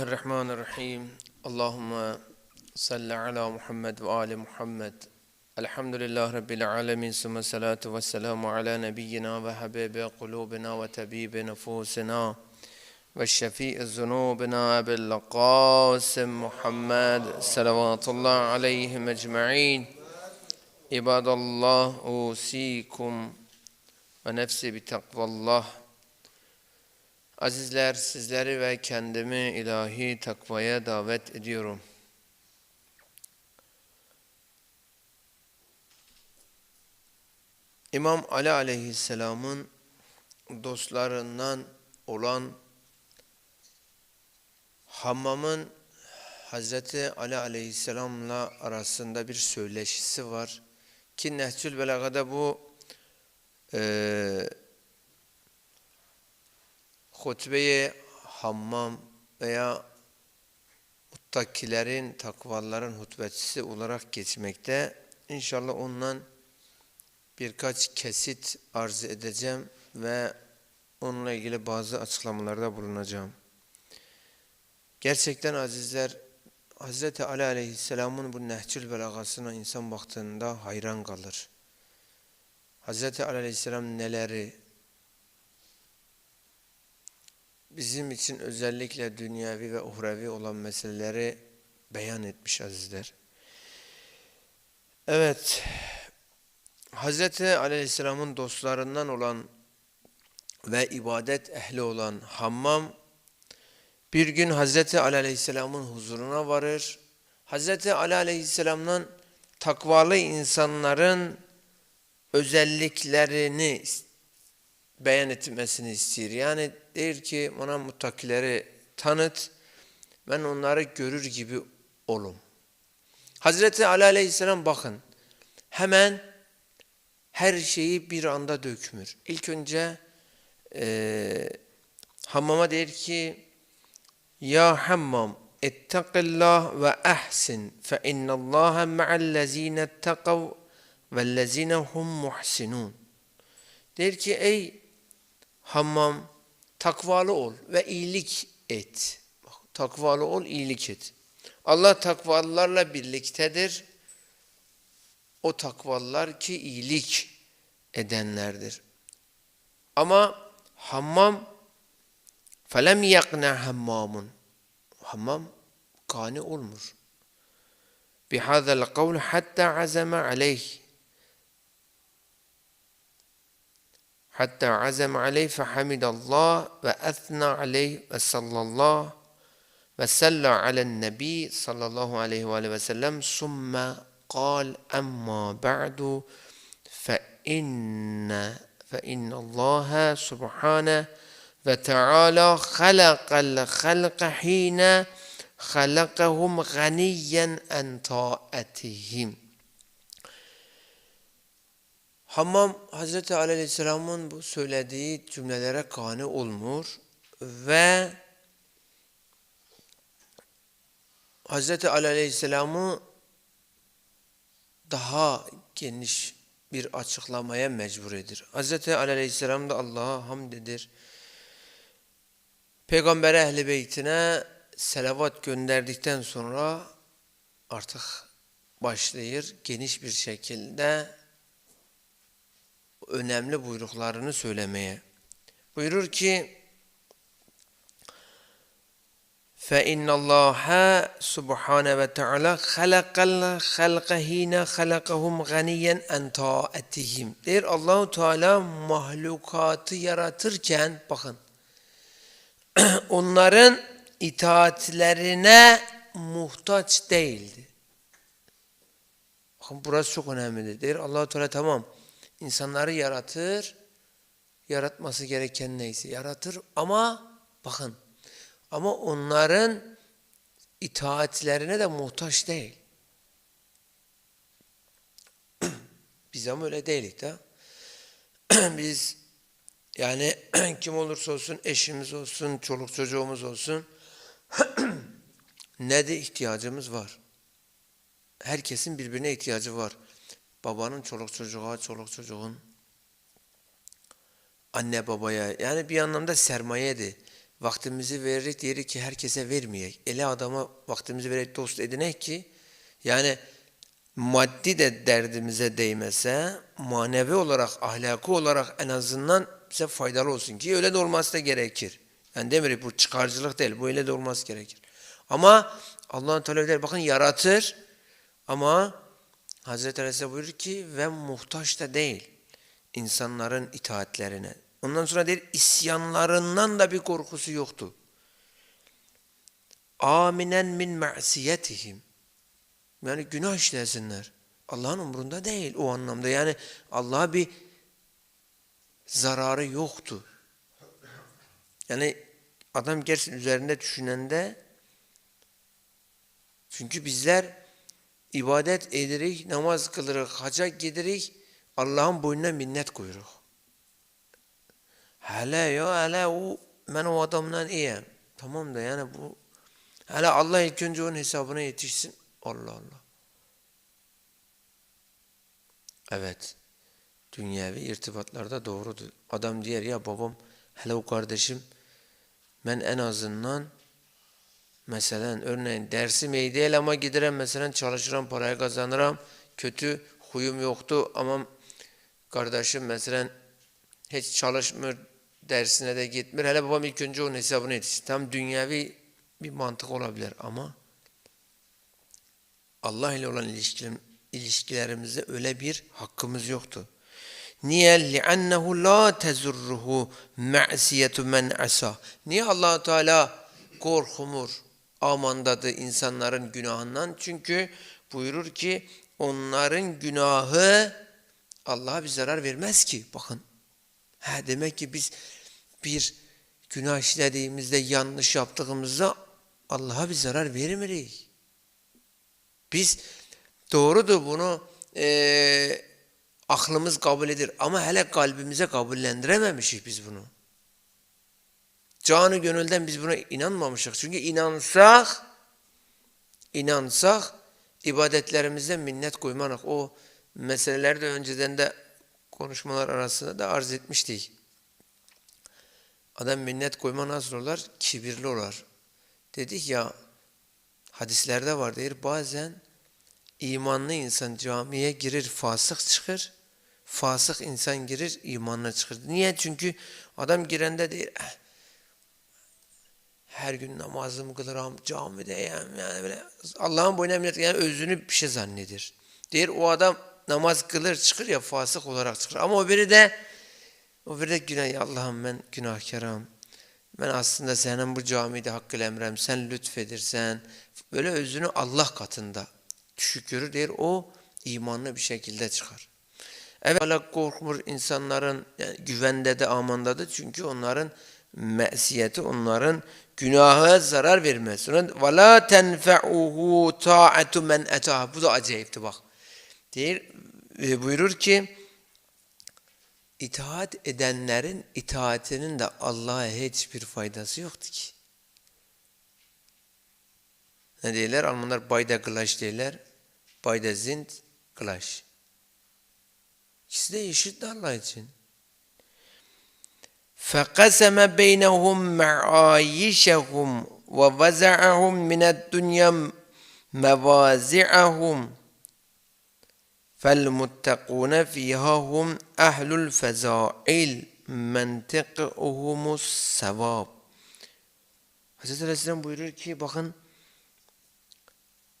الرحمن الرحيم. اللهم صل على محمد وآل محمد. الحمد لله رب العالمين. ثم الصلاة والسلام على نبينا وحبيب قلوبنا وتبيب نفوسنا والشفيء ذنوبنا أبي القاسم محمد صلوات الله عليهم أجمعين. عباد الله أوصيكم ونفسي بتقوى الله. Azizler sizleri ve kendimi ilahi takvaya davet ediyorum. İmam Ali aleyhisselamın dostlarından olan Hammam'ın Hazreti Ali aleyhisselamla arasında bir söyleşisi var. Ki Nehcül Belaga'da bu eee hutbeye hammam veya muttakilerin, takvaların hutbesi olarak geçmekte. İnşallah ondan birkaç kesit arz edeceğim ve onunla ilgili bazı açıklamalarda bulunacağım. Gerçekten azizler, Hz. Ali Aleyhisselam'ın bu Nehcül Belagasına insan baktığında hayran kalır. Hz. Ali Aleyhisselam neleri, bizim için özellikle dünyavi ve uhrevi olan meseleleri beyan etmiş azizler. Evet, Hz. Aleyhisselam'ın dostlarından olan ve ibadet ehli olan Hammam, bir gün Hz. Aleyhisselam'ın huzuruna varır. Hz. Aleyhisselam'dan takvalı insanların özelliklerini beyan etmesini istiyor. Yani der ki bana muttakileri tanıt, ben onları görür gibi olum. Hazreti Ali Aleyhisselam bakın, hemen her şeyi bir anda dökmür. İlk önce e, Hammam'a der ki, Ya Hammam, ettakillah ve ahsin, fe innallaha ma'allezine ettekav vellezine hum muhsinun. Der ki ey Hammam takvalı ol ve iyilik et. Takvalı ol, iyilik et. Allah takvalılarla birliktedir. O takvalılar ki iyilik edenlerdir. Ama Hammam felem yakna hammamun. Hammam kani olmuş. Bihazal kavl hatta azama aleyh. حتى عزم عليه فحمد الله وأثنى عليه وصلى الله وسلى على النبي صلى الله عليه وآله وسلم. ثم قال أما بعد فإن فإن الله سبحانه وتعالى خلق الخلق حين خلقهم غنيا عن طاعتهم. Hammam Hazreti Ali Aleyhisselam'ın bu söylediği cümlelere kani olmur ve Hazreti Ali Aleyhisselam'ı daha geniş bir açıklamaya mecbur edir. Hazreti Ali Aleyhisselam da Allah'a hamd edir. Peygamber ehli beytine selavat gönderdikten sonra artık başlayır geniş bir şekilde önemli buyruklarını söylemeye. Buyurur ki فَاِنَّ اللّٰهَ سُبْحَانَ وَتَعَالَى خَلَقَ الْخَلْقَ هِينَ خَلَقَهُمْ غَنِيًّا اَنْ تَاَتِهِمْ Der Allahu Teala mahlukatı yaratırken bakın onların itaatlerine muhtaç değildi. Bakın burası çok önemlidir. Der Allahu Teala tamam insanları yaratır, yaratması gereken neyse yaratır ama bakın ama onların itaatlerine de muhtaç değil. Biz ama öyle değiliz de. Biz yani kim olursa olsun eşimiz olsun, çoluk çocuğumuz olsun ne de ihtiyacımız var. Herkesin birbirine ihtiyacı var. Babanın çoluk çocuğa, çoluk çocuğun anne babaya yani bir anlamda sermayeydi. vaktimizi verir diyelim ki herkese vermeyek. Ele adama vaktimizi vererek dost edinek ki yani maddi de derdimize değmese manevi olarak, ahlaki olarak en azından bize faydalı olsun ki öyle de olması da gerekir. Yani demiyorum bu çıkarcılık değil, bu öyle de olması gerekir. Ama Allah'ın Teala der bakın yaratır ama Hazreti Aleyhisselam buyurur ki ve muhtaç da değil insanların itaatlerine. Ondan sonra der isyanlarından da bir korkusu yoktu. Aminen min ma'siyetihim. Yani günah işlesinler. Allah'ın umurunda değil o anlamda. Yani Allah'a bir zararı yoktu. Yani adam gerçekten üzerinde düşünende çünkü bizler ibadet edirik, namaz kılırık, haca gidirik, Allah'ın boynuna minnet koyuruk. Hele ya hele o ben o adamdan iyiyim. Tamam da yani bu hele Allah ilk önce onun hesabına yetişsin. Allah Allah. Evet. Dünyevi irtibatlarda doğrudur. Adam diyor ya babam hele o kardeşim ben en azından mesela örneğin dersim iyi değil ama giderim mesela çalışırım parayı kazanırım. Kötü huyum yoktu ama kardeşim mesela hiç çalışmıyor dersine de gitmiyor. Hele babam ilk önce onun hesabını yetişsin. Tam dünyevi bir mantık olabilir ama Allah ile olan ilişkilerim, ilişkilerimizde öyle bir hakkımız yoktu. Niye? لِأَنَّهُ لَا تَزُرُّهُ مَعْسِيَةُ مَنْ عَسَى Niye allah Teala korkumur, amandadı insanların günahından? Çünkü buyurur ki onların günahı Allah'a bir zarar vermez ki. Bakın. Ha, demek ki biz bir günah işlediğimizde, yanlış yaptığımızda Allah'a bir zarar vermeyiz. Biz doğrudur bunu e, aklımız kabul edir ama hele kalbimize kabullendirememişiz biz bunu. Canı gönülden biz buna inanmamışız. Çünkü inansak, inansak ibadetlerimizde minnet koymanak. O meselelerde önceden de konuşmalar arasında da arz etmiştik. Adam minnet koyma nasıl olar? Kibirli olar. Dedik ya hadislerde var der bazen imanlı insan camiye girir fasık çıkır. Fasık insan girir imanla çıkır. Niye? Çünkü adam girende değil eh, her gün namazımı kılırım camideyim yani böyle Allah'ın boyuna minnet yani özünü bir şey zannedir. Der o adam namaz kılır çıkır ya fasık olarak çıkır. Ama o biri de o biri de günah Allah'ım ben günahkarım. Ben aslında senin bu camide hakkı emrem, sen lütfedirsen, böyle özünü Allah katında düşük görür der, o imanlı bir şekilde çıkar. Evet, Allah korkmur insanların yani güvende de amandadır çünkü onların mesiyeti, onların günahı zarar vermez. وَلَا تَنْفَعُهُ تَاعَةُ مَنْ اَتَاهُ Bu da acayipti bak. Der, e, buyurur ki, itaat edenlerin itaatinin de Allah'a hiçbir faydası yoktu ki. Ne diyorlar? Almanlar bayda gılaş diyorlar. Bayda sind gılaş. İkisi de eşit Allah için. فَقَسَمَ بَيْنَهُمْ مَعَايِشَهُمْ وَوَزَعَهُمْ مِنَ الدُّنْيَا مَوَازِعَهُمْ فَالْمُتَّقُونَ فِيهَا هُمْ أَهْلُ الْفَزَائِلِ مَنْتِقُهُمُ السَّوَابِ Hazreti Aleyhisselam buyurur ki bakın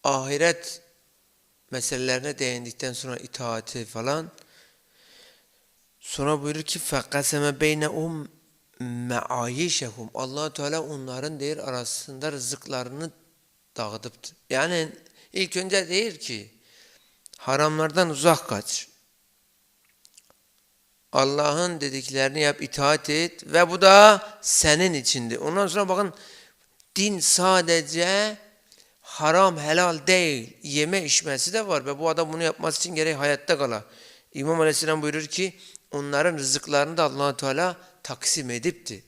ahiret meselelerine değindikten sonra itaati falan sonra buyurur ki فَقَسَمَ بَيْنَهُمْ مَعَيِشَهُمْ allah Teala onların değer arasında rızıklarını dağıtıptı. Yani ilk önce değil ki haramlardan uzak kaç. Allah'ın dediklerini yap, itaat et ve bu da senin içindi. Ondan sonra bakın din sadece haram helal değil. Yeme içmesi de var ve bu adam bunu yapması için gerek hayatta kala. İmam Aleyhisselam buyurur ki onların rızıklarını da allah Teala taksim edipti.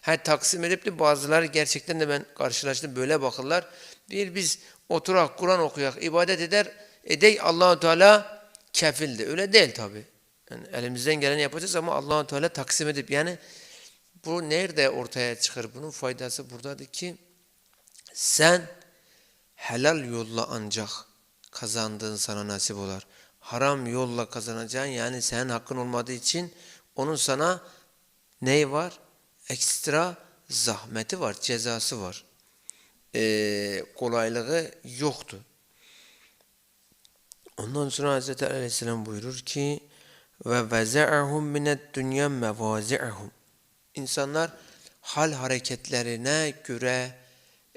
Ha taksim edipti bazıları gerçekten de ben karşılaştım böyle bakırlar. Bir biz oturak Kur'an okuyak, ibadet eder, edey Allahu Teala kefildi. Öyle değil tabi. Yani elimizden geleni yapacağız ama Allahu Teala taksim edip yani Bu nerede ortaya çıkar? Bunun faydası buradadır ki sen helal yolla ancak kazandığın sana nasip olur. Haram yolla kazanacağın yani senin hakkın olmadığı için onun sana ney var? Ekstra zahmeti var, cezası var. Ee, kolaylığı yoktu. Ondan sonra Hz. Aleyhisselam buyurur ki ve veze'ahum minet dünya mevazi'ahum İnsanlar hal hareketlerine göre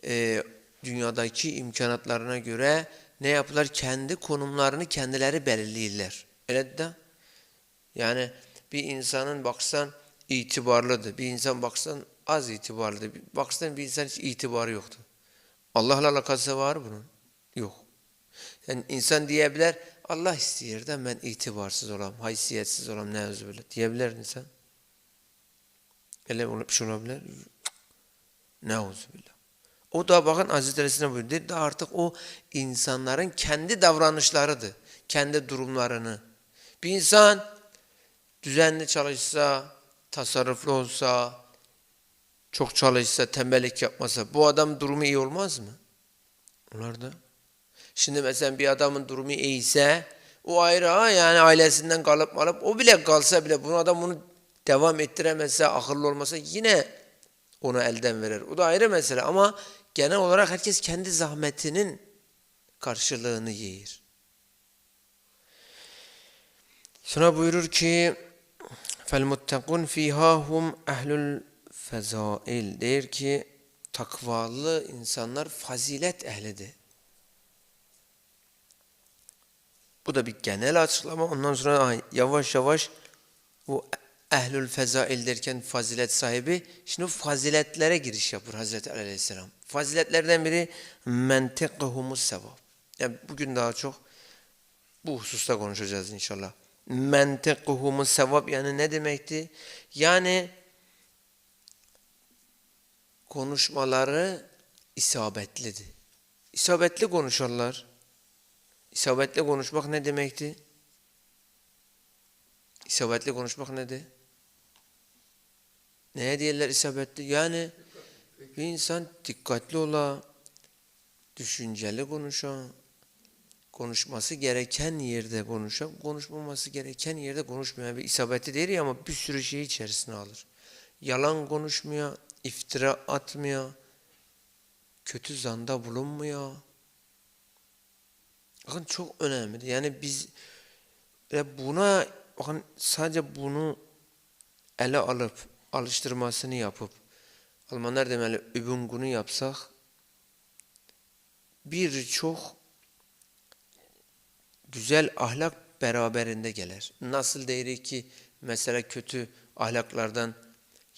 e, dünyadaki imkanatlarına göre ne yapılar? Kendi konumlarını kendileri belirleyirler. Öyle de yani bir insanın baksan itibarlıdır. Bir insan baksan az itibarlıdır. Baksan bir insan hiç itibarı yoktur. Allah'la alakası var bunun? Yok. Yani insan diyebilir Allah istiyor da ben itibarsız olam, haysiyetsiz olam ne böyle diyebilir insan. Öyle bir şey olabilir. Ne billah. O da bakın Hazreti Aleyhisselam buyurdu. Da artık o insanların kendi davranışlarıdır. Kendi durumlarını. Bir insan düzenli çalışsa, tasarruflu olsa, çok çalışsa, tembellik yapmasa bu adam durumu iyi olmaz mı? Onlar da. Şimdi mesela bir adamın durumu iyiyse o ayrı ha yani ailesinden kalıp malıp o bile kalsa bile bunu adam bunu devam ettiremezse, akıllı olmasa yine onu elden verir. O da ayrı mesele ama genel olarak herkes kendi zahmetinin karşılığını yiyir. Sonra buyurur ki فَالْمُتَّقُونَ ف۪يهَا هُمْ اَهْلُ الْفَزَائِلِ Der ki takvalı insanlar fazilet ehlidir. Bu da bir genel açıklama. Ondan sonra yavaş yavaş bu ehlül fezail derken fazilet sahibi şimdi faziletlere giriş yapıyor Hazreti Aleyhisselam. Faziletlerden biri menteqhumus sevap. Yani bugün daha çok bu hususta konuşacağız inşallah. Menteqhumus sevap yani ne demekti? Yani konuşmaları isabetlidir. İsabetli konuşurlar. İsabetli konuşmak ne demekti? İsabetli konuşmak nedir? Neye diyorlar isabetli? Yani bir insan dikkatli ola, düşünceli konuşa, konuşması gereken yerde konuşa, konuşmaması gereken yerde konuşmuyor. Bir isabetli değil ama bir sürü şey içerisine alır. Yalan konuşmuyor, iftira atmıyor, kötü zanda bulunmuyor. Bakın çok önemli. Yani biz ve buna bakın sadece bunu ele alıp alıştırmasını yapıp Almanlar demeli übüngunu yapsak birçok güzel ahlak beraberinde gelir. Nasıl değil ki mesela kötü ahlaklardan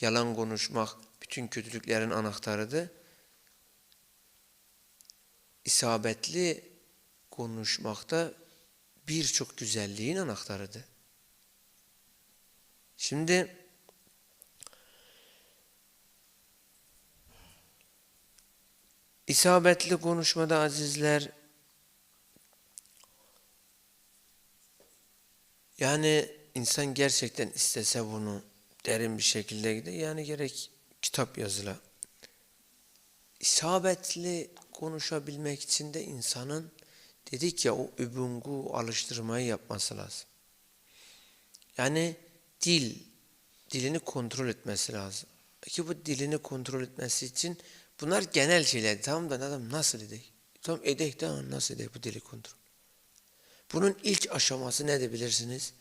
yalan konuşmak bütün kötülüklerin anahtarıdır. İsabetli konuşmakta birçok güzelliğin anahtarıdır. Şimdi isabetli konuşmada azizler yani insan gerçekten istese bunu derin bir şekilde gider yani gerek kitap yazıla isabetli konuşabilmek için de insanın dedik ya o übüngu alıştırmayı yapması lazım. Yani dil, dilini kontrol etmesi lazım. Peki bu dilini kontrol etmesi için bunlar genel şeyler. Tamam da adam nasıl edek? Tamam edek de nasıl edek bu dili kontrol? Bunun ilk aşaması ne de bilirsiniz?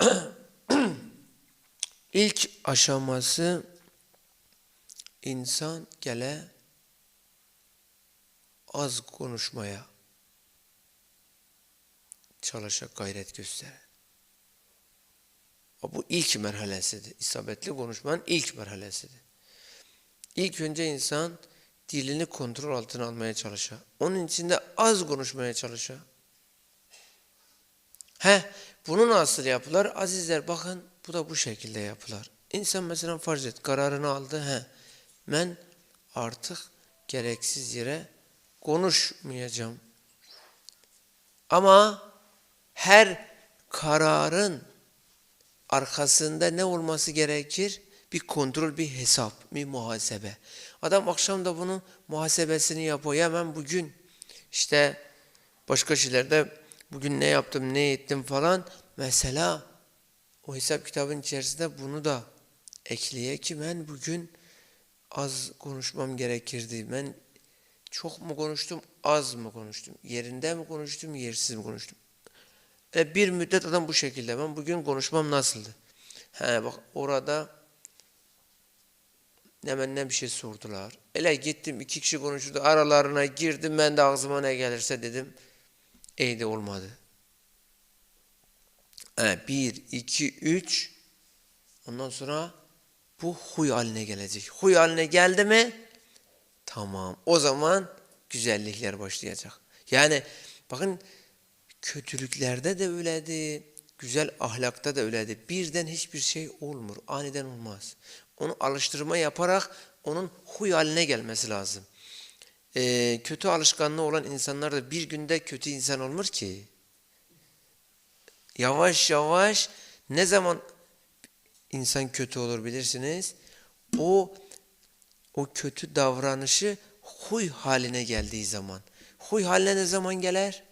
ilk aşaması insan gele az konuşmaya çalışacak gayret gösterir. Bu ilk merhalesidir. İsabetli konuşmanın ilk merhalesidir. İlk önce insan dilini kontrol altına almaya çalışır. Onun içinde az konuşmaya çalışır. He, bunu nasıl yapılar? Azizler bakın bu da bu şekilde yapılar. İnsan mesela farz et kararını aldı. He, ben artık gereksiz yere konuşmayacağım. Ama her kararın arkasında ne olması gerekir? Bir kontrol, bir hesap, bir muhasebe. Adam akşam da bunun muhasebesini yapıyor. Hemen bugün işte başka şeylerde bugün ne yaptım, ne ettim falan. Mesela o hesap kitabın içerisinde bunu da ekleye ki ben bugün az konuşmam gerekirdi. Ben çok mu konuştum, az mı konuştum? Yerinde mi konuştum, yersiz mi konuştum? E bir müddet adam bu şekilde. Ben bugün konuşmam nasıldı? He bak orada ne bir şey sordular. Ele gittim iki kişi konuşurdu. Aralarına girdim ben de ağzıma ne gelirse dedim. İyi de olmadı. He, bir, iki, üç. Ondan sonra bu huy haline gelecek. Huy haline geldi mi? Tamam. O zaman güzellikler başlayacak. Yani bakın kötülüklerde de öyledi, güzel ahlakta da öyledi. Birden hiçbir şey olmur, aniden olmaz. Onu alıştırma yaparak onun huy haline gelmesi lazım. Ee, kötü alışkanlığı olan insanlar da bir günde kötü insan olmur ki. Yavaş yavaş ne zaman insan kötü olur bilirsiniz? O o kötü davranışı huy haline geldiği zaman. Huy haline ne zaman gelir?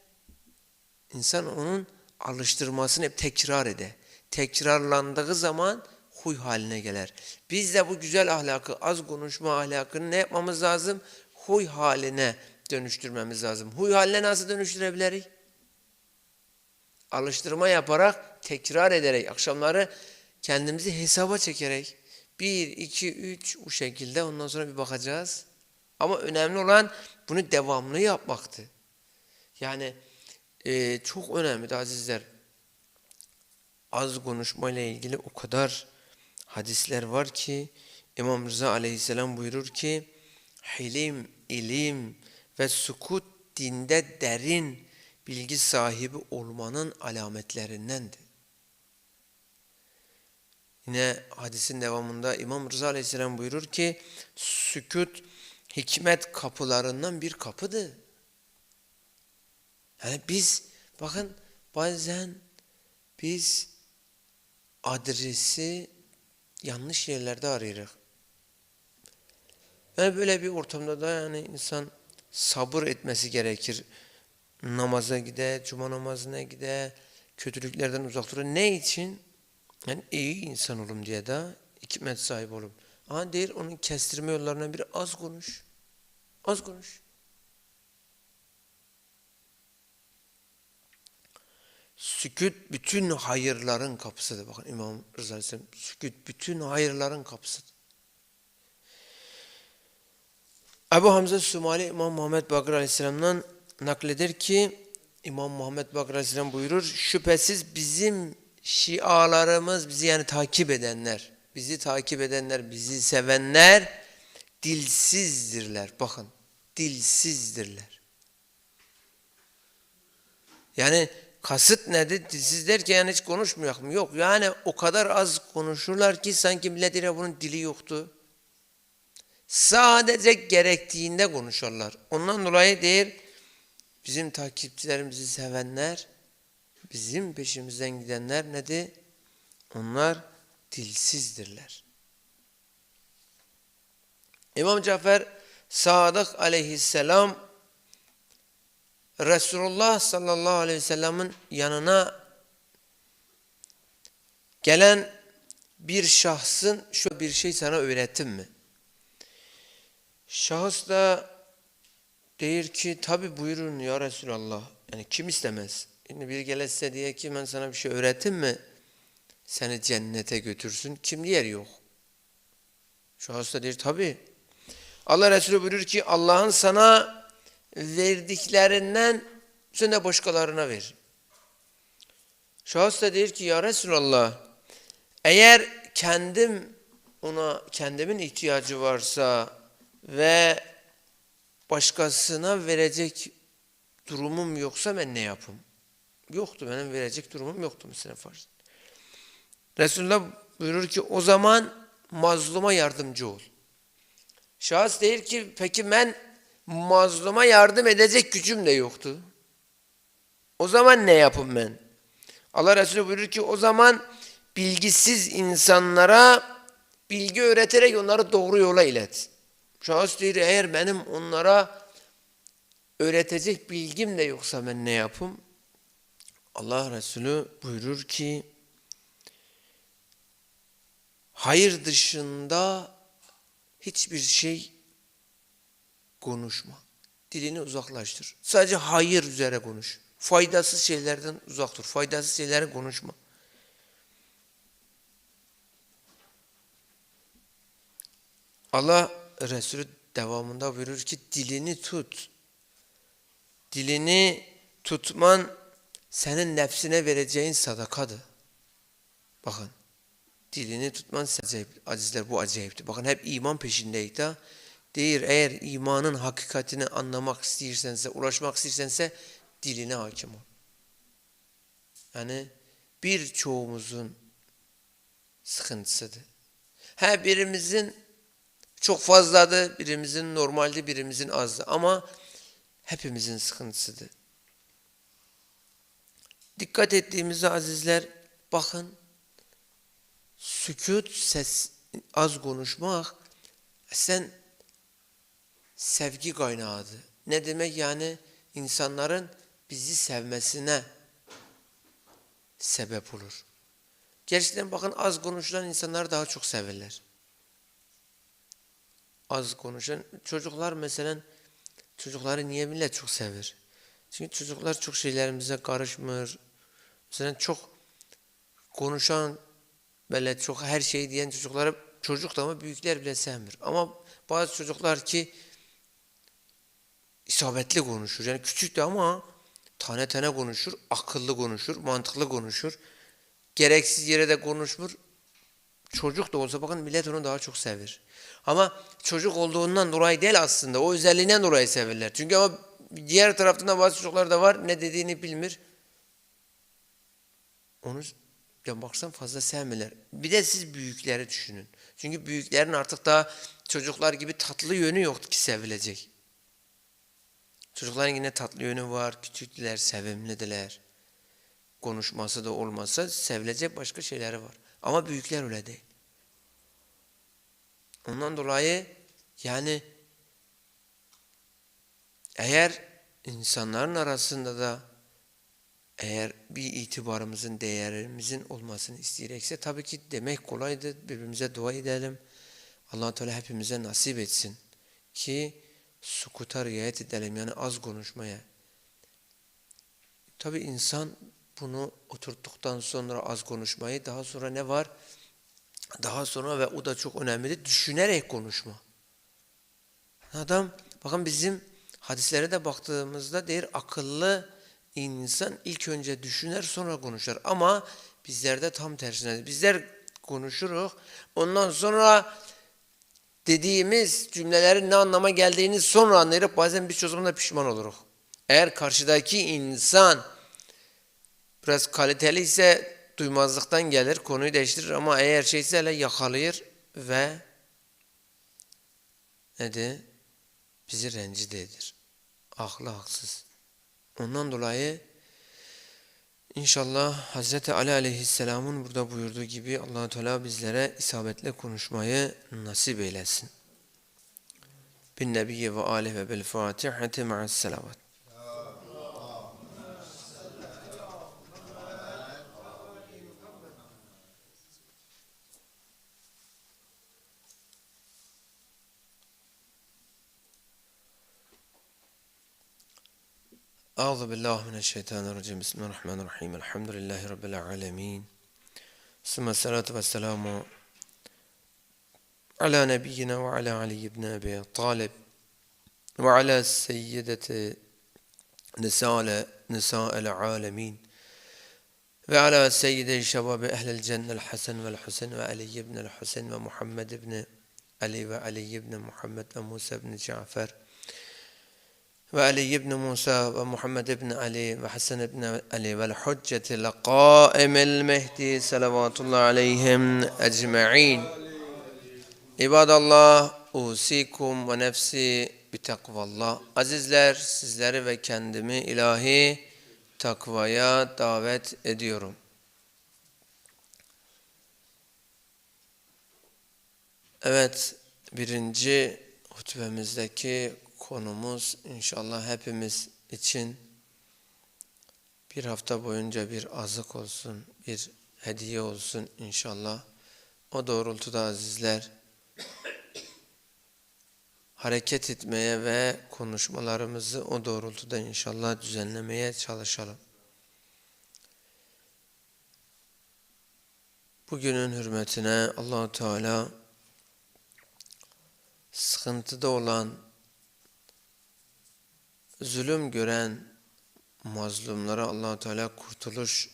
İnsan onun alıştırmasını hep tekrar eder. Tekrarlandığı zaman huy haline gelir. Biz de bu güzel ahlakı, az konuşma ahlakını ne yapmamız lazım? Huy haline dönüştürmemiz lazım. Huy haline nasıl dönüştürebiliriz? Alıştırma yaparak, tekrar ederek, akşamları kendimizi hesaba çekerek, bir, iki, üç bu şekilde ondan sonra bir bakacağız. Ama önemli olan bunu devamlı yapmaktı. Yani e, çok önemli azizler. Az konuşmayla ilgili o kadar hadisler var ki İmam Rıza aleyhisselam buyurur ki hilim, ilim ve sukut dinde derin bilgi sahibi olmanın alametlerindendir. Yine hadisin devamında İmam Rıza Aleyhisselam buyurur ki sükut hikmet kapılarından bir kapıdır. Yani biz bakın bazen biz adresi yanlış yerlerde arıyoruz. Yani böyle bir ortamda da yani insan sabır etmesi gerekir. Namaza gide, cuma namazına gide, kötülüklerden uzak durur. Ne için? Yani iyi insan olum diye de hikmet sahibi olum. Ama değil onun kestirme yollarına bir az konuş. Az konuş. Sükut bütün hayırların kapısıdır. Bakın İmam Rıza Aleyhisselam sükut bütün hayırların kapısıdır. Ebu Hamza Sumali İmam Muhammed Bakır Aleyhisselam'dan nakleder ki İmam Muhammed Bakır Aleyhisselam buyurur şüphesiz bizim şialarımız bizi yani takip edenler bizi takip edenler bizi sevenler dilsizdirler. Bakın dilsizdirler. Yani kasıt nedir? Dilsiz derken hiç konuşmuyor mu? Yok yani o kadar az konuşurlar ki sanki millet ile bunun dili yoktu. Sadece gerektiğinde konuşurlar. Ondan dolayı değil bizim takipçilerimizi sevenler, bizim peşimizden gidenler nedir? Onlar dilsizdirler. İmam Cafer Sadık aleyhisselam Resulullah sallallahu aleyhi ve sellem'in yanına gelen bir şahsın şu bir şey sana öğrettim mi? Şahıs da der ki tabi buyurun ya Resulallah. Yani kim istemez? Şimdi bir gelirse diye ki ben sana bir şey öğrettim mi? Seni cennete götürsün. Kim diğer yok. Şahıs da der tabi. Allah Resulü buyurur ki Allah'ın sana verdiklerinden sen de başkalarına ver. Şahıs da der ki ya Resulallah eğer kendim ona kendimin ihtiyacı varsa ve başkasına verecek durumum yoksa ben ne yapayım? Yoktu benim verecek durumum yoktu mesela farz. Resulullah buyurur ki o zaman mazluma yardımcı ol. Şahıs değil ki peki ben mazluma yardım edecek gücüm de yoktu. O zaman ne yapayım ben? Allah Resulü buyurur ki o zaman bilgisiz insanlara bilgi öğreterek onları doğru yola ilet. Şahıs diyor eğer benim onlara öğretecek bilgim de yoksa ben ne yapım? Allah Resulü buyurur ki hayır dışında hiçbir şey konuşma. Dilini uzaklaştır. Sadece hayır üzere konuş. Faydasız şeylerden uzak dur. Faydasız şeyleri konuşma. Allah Resulü devamında buyurur ki dilini tut. Dilini tutman senin nefsine vereceğin sadakadır. Bakın. Dilini tutman acayip. Azizler bu acayipti. Bakın hep iman peşindeydi. Değil eğer imanın hakikatini anlamak istiyorsansa, ulaşmak istiyorsansa diline hakim ol. Yani birçoğumuzun sıkıntısıdır. Her birimizin çok fazladır, birimizin normalde, birimizin azdı. Ama hepimizin sıkıntısıdır. Dikkat ettiğimizde azizler bakın sükut ses az konuşmak sen sevgi kaynağıdır. Ne demek yani insanların bizi sevmesine sebep olur. Gerçekten bakın az konuşulan insanlar daha çok severler. Az konuşan çocuklar mesela çocukları niye millet çok sever? Çünkü çocuklar çok şeylerimize karışmıyor. Mesela çok konuşan böyle çok her şey diyen çocuklara çocuk da ama büyükler bile sevmiyor. Ama bazı çocuklar ki isabetli konuşur. Yani küçük de ama tane tane konuşur, akıllı konuşur, mantıklı konuşur. Gereksiz yere de konuşmur. Çocuk da olsa bakın millet onu daha çok sever. Ama çocuk olduğundan dolayı değil aslında. O özelliğinden dolayı severler. Çünkü ama diğer taraftan da bazı çocuklar da var ne dediğini bilmir. Onu ya baksan fazla sevmeler. Bir de siz büyükleri düşünün. Çünkü büyüklerin artık daha çocuklar gibi tatlı yönü yoktu ki sevilecek. Çocukların yine tatlı yönü var. Küçükler, sevimlidiler. Konuşması da olmasa sevilecek başka şeyleri var. Ama büyükler öyle değil. Ondan dolayı yani eğer insanların arasında da eğer bir itibarımızın, değerimizin olmasını isteyecekse tabii ki demek kolaydır. Birbirimize dua edelim. allah Teala hepimize nasip etsin ki sukuta riayet edelim yani az konuşmaya. Tabii insan bunu oturttuktan sonra az konuşmayı daha sonra ne var? Daha sonra ve o da çok önemlidir. Düşünerek konuşma. Adam bakın bizim hadislere de baktığımızda der akıllı insan ilk önce düşünür sonra konuşur. Ama bizlerde tam tersine. Bizler konuşuruz. Ondan sonra dediğimiz cümlelerin ne anlama geldiğini sonra anlayıp bazen biz da pişman oluruz. Eğer karşıdaki insan biraz kaliteli ise duymazlıktan gelir, konuyu değiştirir ama eğer şeyse hele yakalayır ve nedir? Bizi rencide edir. Aklı haksız. Ondan dolayı inşallah Hz. Ali Aleyhisselam'ın burada buyurduğu gibi allah Teala bizlere isabetle konuşmayı nasip eylesin. Bin Nebiyye ve aleyhi ve bil Fatihati ma'as selavat. أعوذ بالله من الشيطان الرجيم. بسم الله الرحمن الرحيم. الحمد لله رب العالمين. ثم الصلاة والسلام على نبينا وعلى علي بن أبي طالب وعلى سيدة نساء نساء العالمين وعلى سيد شباب أهل الجنة الحسن والحسن وعلي بن الحسن ومحمد بن علي وعلي بن محمد وموسى بن جعفر ve Ali ibn Musa ve Muhammed ibn Ali ve Hasan ibn Ali ve vel hücceti lekaimil mehdi salavatullah aleyhim ecma'in. İbadallah usikum ve nefsi bitakvallah. Azizler sizleri ve kendimi ilahi takvaya davet ediyorum. Evet birinci hutbemizdeki konumuz inşallah hepimiz için bir hafta boyunca bir azık olsun, bir hediye olsun inşallah. O doğrultuda azizler hareket etmeye ve konuşmalarımızı o doğrultuda inşallah düzenlemeye çalışalım. Bugünün hürmetine Allahu Teala sıkıntıda olan, zulüm gören mazlumlara Allahu Teala kurtuluş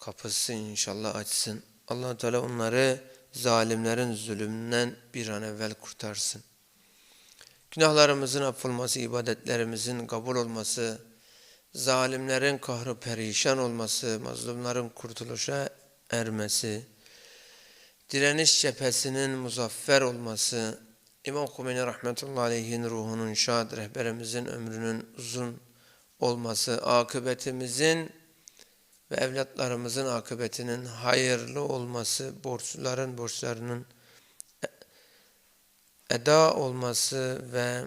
kapısı inşallah açsın. Allahu Teala onları zalimlerin zulümünden bir an evvel kurtarsın. Günahlarımızın affolması, ibadetlerimizin kabul olması, zalimlerin kahrı perişan olması, mazlumların kurtuluşa ermesi, direniş cephesinin muzaffer olması, İmam Khomeini rahmetullahi aleyhin ruhunun şad, rehberimizin ömrünün uzun olması, akıbetimizin ve evlatlarımızın akıbetinin hayırlı olması, borçluların borçlarının eda olması ve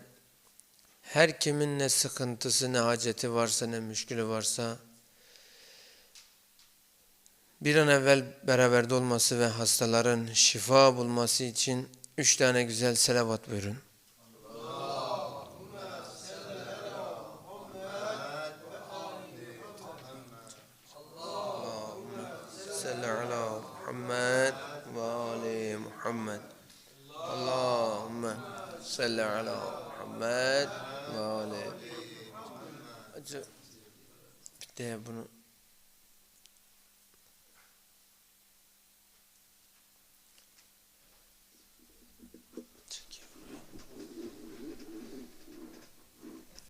her kimin ne sıkıntısı, ne haceti varsa, ne müşkülü varsa bir an evvel beraberde olması ve hastaların şifa bulması için üç tane güzel selavat buyurun.